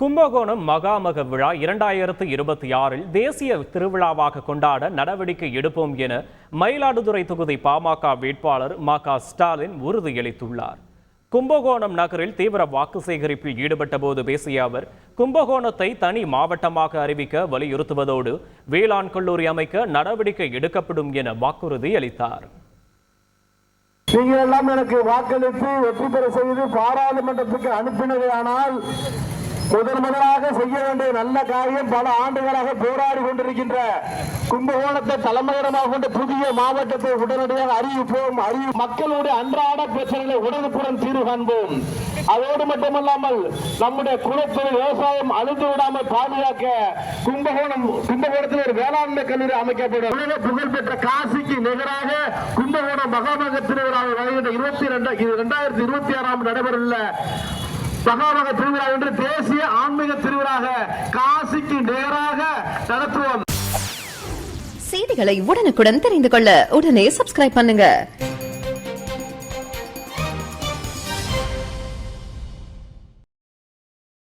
கும்பகோணம் மகாமக விழா இரண்டாயிரத்து இருபத்தி ஆறில் தேசிய திருவிழாவாக கொண்டாட நடவடிக்கை எடுப்போம் என மயிலாடுதுறை தொகுதி பாமக வேட்பாளர் ம க ஸ்டாலின் உறுதியளித்துள்ளார். கும்பகோணம் நகரில் தீவிர வாக்கு சேகரிப்பில் ஈடுபட்ட போது பேசிய அவர் கும்பகோணத்தை தனி மாவட்டமாக அறிவிக்க வலியுறுத்துவதோடு வேளாண் கல்லூரி அமைக்க நடவடிக்கை எடுக்கப்படும் என வாக்குறுதி அளித்தார். நீங்கள் எல்லாம் எனக்கு வாக்களித்து வெற்றி பெற செய்து பாராளுமன்றத்துக்கு அனுப்பினதே ஆனால் முதன் முதலாக செய்ய வேண்டிய நல்ல காரியம் பல ஆண்டுகளாக போராடி கொண்டிருக்கின்ற கும்பகோணத்தை தலைமையிடமாக கொண்ட புதிய மாவட்டத்தை உடனடியாக அறிவிப்போம். அறிவி மக்களுடைய அன்றாட பிரச்சனைகளை உடனுக்குடன் தீர்வு காண்போம். அதோடு மட்டுமல்லாமல் நம்முடைய குலத்தொழில் விவசாயம் அழுந்து விடாமல் பாதுகாக்க கும்பகோணம் கும்பகோணத்தில் ஒரு வேளாண்மை கல்லூரி அமைக்கப்படும். உலக புகழ்பெற்ற காசிக்கு நிகராக கும்பகோணம் மகாமக திருவிழாவை வருகின்ற இருபத்தி ரெண்டு இரண்டாயிரத்தி இருபத்தி ஆறாம் நடைபெறவுள்ள சகாபக திருவிழா என்று தேசிய ஆன்மீக திருவிழாக காசிக்கு நேராக நடத்துவோம். செய்திகளை உடனுக்குடன் தெரிந்து கொள்ள உடனே சப்ஸ்கிரைப் பண்ணுங்க.